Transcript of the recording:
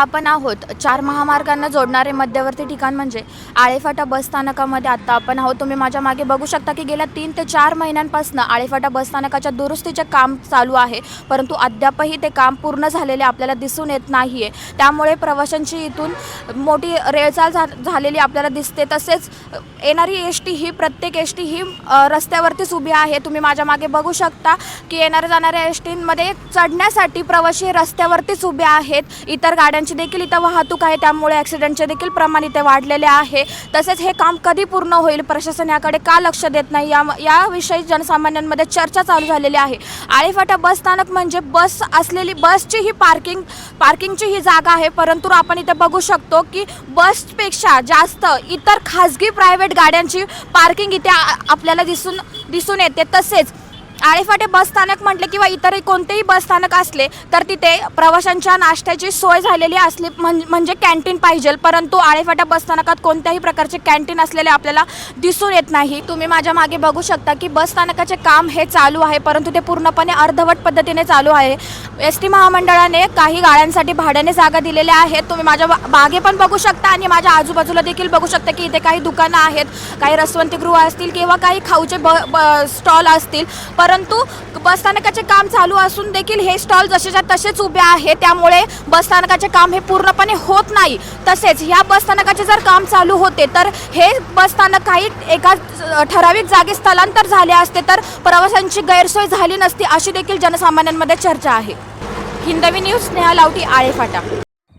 आपण आहोत चार महामार्गांना जोडणारे मध्यवर्ती ठिकाण म्हणजे आळेफाटा बस स्थानकामध्ये आता आपण आहोत. तुम्ही माझ्या मागे बघू शकता की गेल्या तीन ते चार महिन्यांपासून आळेफाटा बस स्थानकाच्या दुरुस्तीचे काम चालू आहे. परंतु अद्यापही ते काम पूर्ण झालेले आपल्याला दिसून येत नाही आहे त्यामुळे प्रवाशांची इथून मोठी रेळचाल झा झालेली आपल्याला दिसते. तसेच येणारी एस टी ही प्रत्येक एस टी ही रस्त्यावरतीच उभी आहे. तुम्ही माझ्या मागे बघू शकता की येणाऱ्या जाणाऱ्या एस टीमध्ये चढण्यासाठी प्रवासी रस्त्यावरतीच उभे आहेत. इतर गाड्यांची देखील इथं वाहतूक आहे. त्यामुळे ॲक्सिडेंटचे देखील प्रमाण इथे वाढलेले आहे. तसेच हे काम कधी पूर्ण होईल? प्रशासन याकडे का लक्ष देत नाही? या याविषयी जनसामान्यांमध्ये चर्चा चालू झालेली आहे. आळेफाटा बस स्थानक म्हणजे बस असलेली बसची ही पार्किंग पार्किंगची ही जागा आहे. परंतु आपण इथे बघू शकतो की बसपेक्षा जास्त इतर खाजगी प्रायव्हेट गाड्यांची पार्किंग इथे आपल्याला दिसून दिसून येते. तसेच आळेफाटे बसस्थानक म्हटले किंवा इतरही कोणतेही बस स्थानक असले तर तिथे प्रवाशांच्या नाश्त्याची सोय झालेली असली म्हणजे कॅन्टीन पाहिजे. परंतु आळेफाटे बस स्थानकात कोणत्याही प्रकारचे कॅन्टीन असलेले आपल्याला दिसून येत नाही. तुम्ही माझ्या मागे बघू शकता की बस स्थानकाचे काम हे चालू आहे परंतु ते पूर्णपणे अर्धवट पद्धतीने चालू आहे. एस टी महामंडळाने काही गाड्यांसाठी भाड्याने जागा दिलेल्या आहेत. तुम्ही माझ्या मागे बागे पण बघू शकता आणि माझ्या आजूबाजूला देखील बघू शकता की इथे काही दुकानं आहेत काही रसवंतीगृह असतील किंवा काही खाऊचे ब स्टॉल असतील. परंतु बसस्थानकाचे काम चालू असून देखील हे स्टॉल जसेच्या तसेच उभे आहे त्यामुळे बसस्थानकाचे काम हे पूर्णपणे होत नाही. तसेच ह्या बसस्थानकाचे जर काम चालू होते तर हे बसस्थानक काही एका ठराविक जागी स्थलांतर झाले असते तर प्रवाशांची गैरसोय झाली नसती अशी देखील जनसामान्यांमध्ये चर्चा आहे. हिंदवी न्यूज स्नेहा लावटी आळेफाटा